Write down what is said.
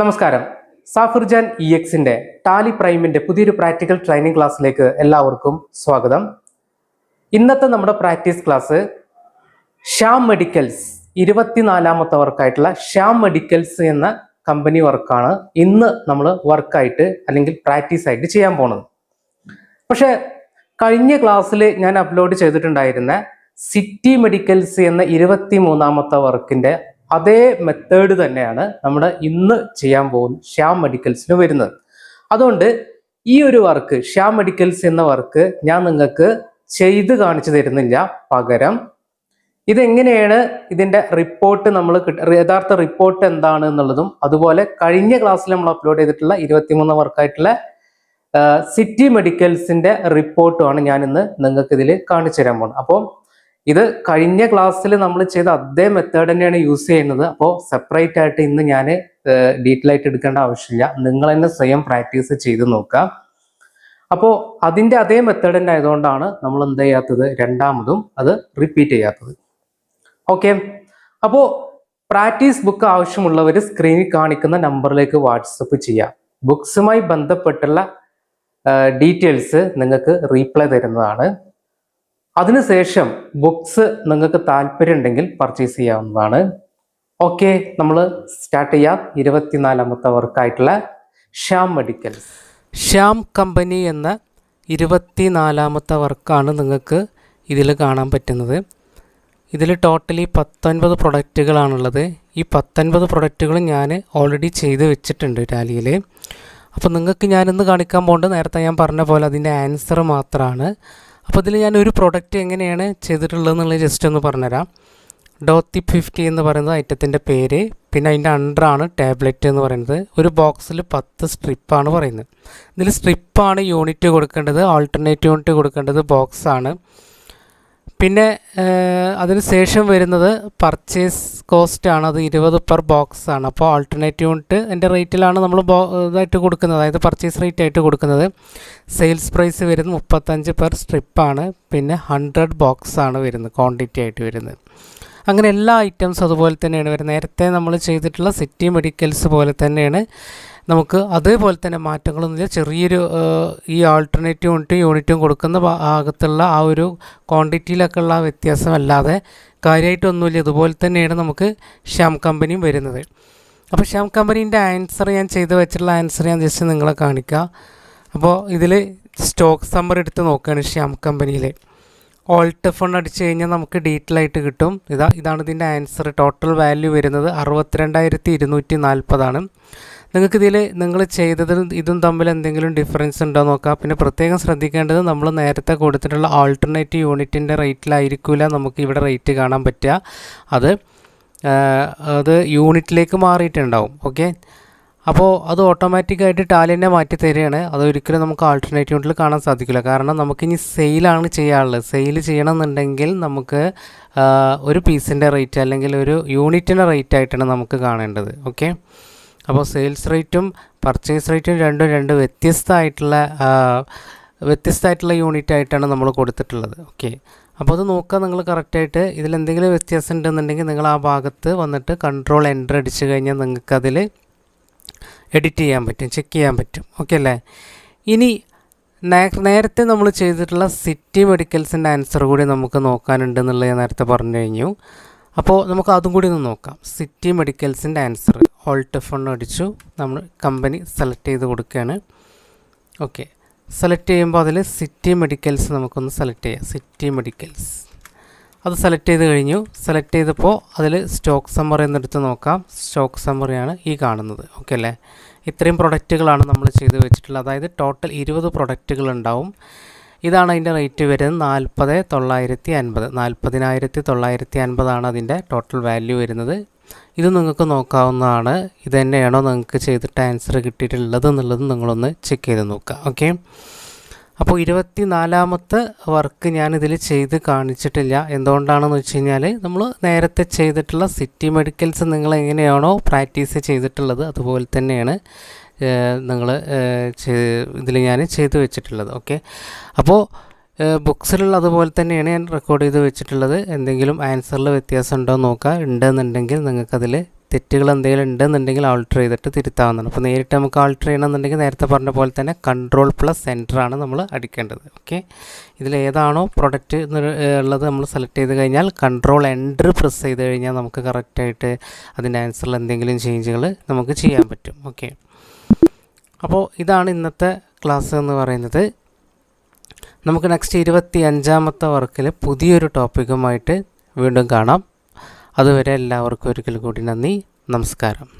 നമസ്കാരം. സാഫിർജാൻ ഇ എക്സിന്റെ ടാലി പ്രൈമിന്റെ പുതിയൊരു പ്രാക്ടിക്കൽ ട്രെയിനിങ് ക്ലാസ്സിലേക്ക് എല്ലാവർക്കും സ്വാഗതം. ഇന്നത്തെ നമ്മുടെ പ്രാക്ടീസ് ക്ലാസ് ശ്യാം മെഡിക്കൽസ് ഇരുപത്തിനാലാമത്തെ വർക്കായിട്ടുള്ള ശ്യാം മെഡിക്കൽസ് എന്ന കമ്പനി വർക്കാണ് ഇന്ന് നമ്മൾ വർക്കായിട്ട് അല്ലെങ്കിൽ പ്രാക്ടീസ് ആയിട്ട് ചെയ്യാൻ പോണത്. പക്ഷെ കഴിഞ്ഞ ക്ലാസ്സിൽ ഞാൻ അപ്ലോഡ് ചെയ്തിട്ടുണ്ടായിരുന്ന സിറ്റി മെഡിക്കൽസ് എന്ന ഇരുപത്തി മൂന്നാമത്തെ വർക്കിന്റെ അതേ മെത്തേഡ് തന്നെയാണ് നമ്മുടെ ഇന്ന് ചെയ്യാൻ പോകുന്ന ശ്യാം മെഡിക്കൽസിന് വരുന്നത്. അതുകൊണ്ട് ഈ ഒരു വർക്ക് ശ്യാം മെഡിക്കൽസ് എന്ന വർക്ക് ഞാൻ നിങ്ങൾക്ക് ചെയ്ത് കാണിച്ചു തരുന്നില്ല പകരം. ഇതെങ്ങനെയാണ് ഇതിന്റെ റിപ്പോർട്ട് നമ്മൾ യഥാർത്ഥ റിപ്പോർട്ട് എന്താണ് എന്നുള്ളതും അതുപോലെ കഴിഞ്ഞ ക്ലാസ്സിൽ നമ്മൾ അപ്ലോഡ് ചെയ്തിട്ടുള്ള ഇരുപത്തിമൂന്ന് വർക്കായിട്ടുള്ള സിറ്റി മെഡിക്കൽസിന്റെ റിപ്പോർട്ടുമാണ് ഞാൻ ഇന്ന് നിങ്ങൾക്ക് ഇതിൽ കാണിച്ചു തരാൻ പോകുന്നത്. അപ്പോൾ ഇത് കഴിഞ്ഞ ക്ലാസ്സിൽ നമ്മൾ ചെയ്ത അതേ മെത്തേഡ് തന്നെയാണ് യൂസ് ചെയ്യുന്നത്. അപ്പോൾ സെപ്പറേറ്റ് ആയിട്ട് ഇന്ന് ഞാൻ ഡീറ്റെയിൽ ആയിട്ട് എടുക്കേണ്ട ആവശ്യമില്ല. നിങ്ങൾ തന്നെ സ്വയം പ്രാക്ടീസ് ചെയ്ത് നോക്കുക. അപ്പോൾ അതിന്റെ അതേ മെത്തേഡ് തന്നെ ആയതുകൊണ്ടാണ് നമ്മൾ എന്ത് ചെയ്യാത്തത്? രണ്ടാമതും അത് റിപ്പീറ്റ് ചെയ്യാത്തത്. ഓക്കെ അപ്പോൾ പ്രാക്ടീസ് ബുക്ക് ആവശ്യമുള്ളവർ സ്ക്രീനിൽ കാണിക്കുന്ന നമ്പറിലേക്ക് വാട്സപ്പ് ചെയ്യാം ബുക്സുമായി ബന്ധപ്പെട്ടുള്ള ഡീറ്റെയിൽസ് നിങ്ങൾക്ക് റീപ്ലൈ തരുന്നതാണ്. അതിനുശേഷം ബുക്സ് നിങ്ങൾക്ക് താല്പര്യം ഉണ്ടെങ്കിൽ പർച്ചേസ് ചെയ്യാവുന്നതാണ്. ഓക്കെ നമ്മൾ സ്റ്റാർട്ട് ചെയ്യാം. ഇരുപത്തിനാലാമത്തെ വർക്കായിട്ടുള്ള ശ്യാം മെഡിക്കൽസ് ശ്യാം കമ്പനി എന്ന ഇരുപത്തിനാലാമത്തെ വർക്കാണ് നിങ്ങൾക്ക് ഇതിൽ കാണാൻ പറ്റുന്നത്. ഇതിൽ ടോട്ടലി പത്തൊൻപത് പ്രൊഡക്റ്റുകളാണുള്ളത് ഈ പത്തൊൻപത് പ്രൊഡക്റ്റുകളും ഞാൻ ഓൾറെഡി ചെയ്ത് വെച്ചിട്ടുണ്ട് ടാലിയിൽ. അപ്പോൾ നിങ്ങൾക്ക് ഞാനിന്ന് കാണിക്കാൻ പോകേണ്ടത് നേരത്തെ ഞാൻ പറഞ്ഞ പോലെ അതിന്റെ ആൻസർ മാത്രമാണ് അപ്പോൾ ഇതിൽ ഞാൻ ഒരു പ്രൊഡക്റ്റ് എങ്ങനെയാണ് ചെയ്തിട്ടുള്ളത് എന്നുള്ളത് ജസ്റ്റ് ഒന്ന് പറഞ്ഞുതരാം. ഡോത്തി ഫിഫ്റ്റി എന്ന് പറയുന്നത് ഐറ്റത്തിന്റെ പേര് പിന്നെ അതിന്റെ അണ്ടറാണ് ടാബ്ലറ്റ് എന്ന് പറയുന്നത്. ഒരു ബോക്സിൽ പത്ത് സ്ട്രിപ്പാണ് പറയുന്നത്. ഇതിൽ സ്ട്രിപ്പാണ് യൂണിറ്റ് കൊടുക്കേണ്ടത് ആൾട്ടർനേറ്റ് യൂണിറ്റ് കൊടുക്കേണ്ടത് ബോക്സാണ് പിന്നെ അതിന് ശേഷം വരുന്നത് പർച്ചേസ് കോസ്റ്റ് ആണ്. അത് ഇരുപത് പെർ ബോക്സ് ആണ്. അപ്പോൾ ആൾട്ടർനേറ്റീവ് യൂണിറ്റ് എന്റെ റേറ്റിലാണ് നമ്മൾ ബോ ഇതായിട്ട് കൊടുക്കുന്നത്. അതായത് പർച്ചേസ് റേറ്റ് ആയിട്ട് കൊടുക്കുന്നത്. സെയിൽസ് പ്രൈസ് വരുന്നത് മുപ്പത്തഞ്ച് പെർ സ്ട്രിപ്പാണ് പിന്നെ ഹൺഡ്രഡ് ബോക്സ് ആണ് വരുന്നത് ക്വാണ്ടിറ്റി ആയിട്ട് വരുന്നത്. അങ്ങനെ എല്ലാ ഐറ്റംസും അതുപോലെ തന്നെയാണ് വരുന്നത്. നേരത്തെ നമ്മൾ ചെയ്തിട്ടുള്ള സിറ്റി മെഡിക്കൽസ് പോലെ തന്നെയാണ് നമുക്ക് അതേപോലെ തന്നെ മാറ്റങ്ങളൊന്നുമില്ല ചെറിയൊരു ഈ ആൾട്ടർനേറ്റീവ് യൂണിറ്റും യൂണിറ്റും കൊടുക്കുന്ന ഭാഗത്തുള്ള ആ ഒരു ക്വാണ്ടിറ്റിയിലൊക്കെ ഉള്ള വ്യത്യാസമല്ലാതെ കാര്യമായിട്ടൊന്നുമില്ല ഇതുപോലെ തന്നെയാണ് നമുക്ക് ഷ്യാം കമ്പനിയും വരുന്നത്. അപ്പോൾ ഷ്യാം കമ്പനീന്റെ ആൻസർ ഞാൻ ചെയ്ത് വെച്ചിട്ടുള്ള ആൻസർ ഞാൻ ജസ്റ്റ് നിങ്ങളെ കാണിക്കുക അപ്പോൾ ഇതിൽ സ്റ്റോക്ക് സമ്മർ എടുത്ത് നോക്കുകയാണ് ഷ്യാം കമ്പനിയിൽ ഓൾട്ട് ഫണ്ട് അടിച്ചു കഴിഞ്ഞാൽ നമുക്ക് ഡീറ്റെയിൽ ആയിട്ട് കിട്ടും. ഇതാ ഇതാണ് ഇതിന്റെ ആൻസർ ടോട്ടൽ വാല്യൂ വരുന്നത് അറുപത്തിരണ്ടായിരത്തി ഇരുന്നൂറ്റി നാൽപ്പതാണ് നിങ്ങൾക്ക് ഇതിൽ നിങ്ങൾ ചെയ്തതും ഇതും തമ്മിൽ എന്തെങ്കിലും ഡിഫറൻസ് ഉണ്ടോ നോക്കാം. പിന്നെ പ്രത്യേകം ശ്രദ്ധിക്കേണ്ടത് നമ്മൾ നേരത്തെ കൊടുത്തിട്ടുള്ള ആൾട്ടർനേറ്റ് യൂണിറ്റിന്റെ റേറ്റിലായിരിക്കില്ല നമുക്ക് ഇവിടെ റേറ്റ് കാണാൻ പറ്റുക. അത് അത് യൂണിറ്റിലേക്ക് മാറിയിട്ടുണ്ടാവും. ഓക്കെ അപ്പോൾ അത് ഓട്ടോമാറ്റിക്കായിട്ട് ടാലിനെ മാറ്റി തരികയാണ്. അത് ഒരിക്കലും നമുക്ക് ആൾട്ടർനേറ്റീവ് യൂണിറ്റിൽ കാണാൻ സാധിക്കില്ല. കാരണം നമുക്കിനി സെയിലാണ് ചെയ്യാനുള്ളത്. സെയിൽ ചെയ്യണമെന്നുണ്ടെങ്കിൽ നമുക്ക് ഒരു പീസിന്റെ റേറ്റ് അല്ലെങ്കിൽ ഒരു യൂണിറ്റിന്റെ റേറ്റ് ആയിട്ടാണ് നമുക്ക് കാണേണ്ടത്. ഓക്കെ അപ്പോൾ സെയിൽസ് റേറ്റും പർച്ചേസ് റേറ്റും രണ്ടും രണ്ട് വ്യത്യസ്തമായിട്ടുള്ള വ്യത്യസ്തമായിട്ടുള്ള യൂണിറ്റ് ആയിട്ടാണ് നമ്മൾ കൊടുത്തിട്ടുള്ളത്. ഓക്കെ അപ്പോൾ അത് നോക്കുക നിങ്ങൾ കറക്റ്റായിട്ട് ഇതിൽ എന്തെങ്കിലും വ്യത്യാസം ഉണ്ടെന്നുണ്ടെങ്കിൽ നിങ്ങൾ ആ ഭാഗത്ത് വന്നിട്ട് കൺട്രോൾ എന്റർ അടിച്ചു കഴിഞ്ഞാൽ നിങ്ങൾക്കതിൽ എഡിറ്റ് ചെയ്യാൻ പറ്റും ചെക്ക് ചെയ്യാൻ പറ്റും. ഓക്കെ അല്ലേ? ഇനി നേരത്തെ നമ്മൾ ചെയ്തിട്ടുള്ള സിറ്റി മെഡിക്കൽസിന്റെ ആൻസർ കൂടി നമുക്ക് നോക്കാനുണ്ടെന്നുള്ളത് ഞാൻ നേരത്തെ പറഞ്ഞു കഴിഞ്ഞു. അപ്പോൾ നമുക്ക് അതും കൂടി ഒന്ന് നോക്കാം. സിറ്റി മെഡിക്കൽസിന്റെ ആൻസർ ഓൾട്ട് ഫോൺ അടിച്ചു. നമ്മൾ കമ്പനി സെലക്ട് ചെയ്ത് കൊടുക്കുകയാണ്. ഓക്കെ സെലക്ട് ചെയ്യുമ്പോൾ അതിൽ സിറ്റി മെഡിക്കൽസ് നമുക്കൊന്ന് സെലക്ട് ചെയ്യാം. സിറ്റി മെഡിക്കൽസ് അത് സെലക്ട് ചെയ്ത് കഴിഞ്ഞു. സെലക്ട് ചെയ്തപ്പോൾ അതിൽ സ്റ്റോക്ക് സമ്മറി എന്നെടുത്ത് നോക്കാം. സ്റ്റോക്ക് സമ്മറിയാണ് ഈ കാണുന്നത്. ഓക്കെ അല്ലേ? ഇത്രയും പ്രൊഡക്റ്റുകളാണ് നമ്മൾ ചെയ്ത് വെച്ചിട്ടുള്ളത്. അതായത് ടോട്ടൽ ഇരുപത് പ്രൊഡക്റ്റുകൾ ഉണ്ടാവും. ഇതാണ് അതിന്റെ റേറ്റ് വരുന്നത്. നാൽപ്പത് തൊള്ളായിരത്തി അൻപത്. നാൽപ്പതിനായിരത്തി തൊള്ളായിരത്തി അൻപതാണ് അതിന്റെ ടോട്ടൽ വാല്യൂ വരുന്നത്. ഇത് നിങ്ങൾക്ക് നോക്കാവുന്നതാണ്. ഇത് തന്നെയാണോ നിങ്ങൾക്ക് ചെയ്തിട്ട് ആൻസർ കിട്ടിയിട്ടുള്ളത് എന്നുള്ളത് നിങ്ങളൊന്ന് ചെക്ക് ചെയ്ത് നോക്കുക. ഓക്കെ അപ്പോൾ ഇരുപത്തി നാലാമത്തെ വർക്ക് ഞാനിതിൽ ചെയ്ത് കാണിച്ചിട്ടില്ല. എന്തുകൊണ്ടാണെന്ന് വെച്ച് കഴിഞ്ഞാൽ നമ്മൾ നേരത്തെ ചെയ്തിട്ടുള്ള സിറ്റി മെഡിക്കൽസ് നിങ്ങൾ എങ്ങനെയാണോ പ്രാക്ടീസ് ചെയ്തിട്ടുള്ളത് അതുപോലെ തന്നെയാണ് നിങ്ങൾ ഇതിൽ ഞാൻ ചെയ്ത് വെച്ചിട്ടുള്ളത്. ഓക്കെ അപ്പോൾ ബുക്സിലുള്ള അതുപോലെ തന്നെയാണ് ഞാൻ റെക്കോർഡ് ചെയ്ത് വെച്ചിട്ടുള്ളത്. എന്തെങ്കിലും ആൻസറിൽ വ്യത്യാസം ഉണ്ടോ നോക്കുക. ഉണ്ടെന്നുണ്ടെങ്കിൽ നിങ്ങൾക്കതിൽ തെറ്റുകൾ എന്തെങ്കിലും ഉണ്ടെന്നുണ്ടെങ്കിൽ ആൾട്ടർ ചെയ്തിട്ട് തിരുത്താവുന്നതാണ്. അപ്പോൾ നേരിട്ട് നമുക്ക് ആൾട്ടർ ചെയ്യണമെന്നുണ്ടെങ്കിൽ നേരത്തെ പറഞ്ഞ പോലെ തന്നെ കൺട്രോൾ പ്ലസ് സെന്ററാണ് നമ്മൾ അടിക്കേണ്ടത്. ഓക്കെ ഇതിൽ ഏതാണോ പ്രൊഡക്റ്റ് ഉള്ളത് നമ്മൾ സെലക്ട് ചെയ്ത് കഴിഞ്ഞാൽ കൺട്രോൾ എന്റർ പ്രസ് ചെയ്ത് കഴിഞ്ഞാൽ നമുക്ക് കറക്റ്റായിട്ട് അതിന്റെ ആൻസറിൽ എന്തെങ്കിലും ചേഞ്ചുകൾ നമുക്ക് ചെയ്യാൻ പറ്റും. ഓക്കെ അപ്പോൾ ഇതാണ് ഇന്നത്തെ ക്ലാസ് എന്ന് പറയുന്നത്. നമുക്ക് നെക്സ്റ്റ് ഇരുപത്തി അഞ്ചാമത്തെ വർക്കിൽ പുതിയൊരു ടോപ്പിക്കുമായിട്ട് വീണ്ടും കാണാം. അതുവരെ എല്ലാവർക്കും ഒരിക്കൽ കൂടി നന്ദി. നമസ്കാരം.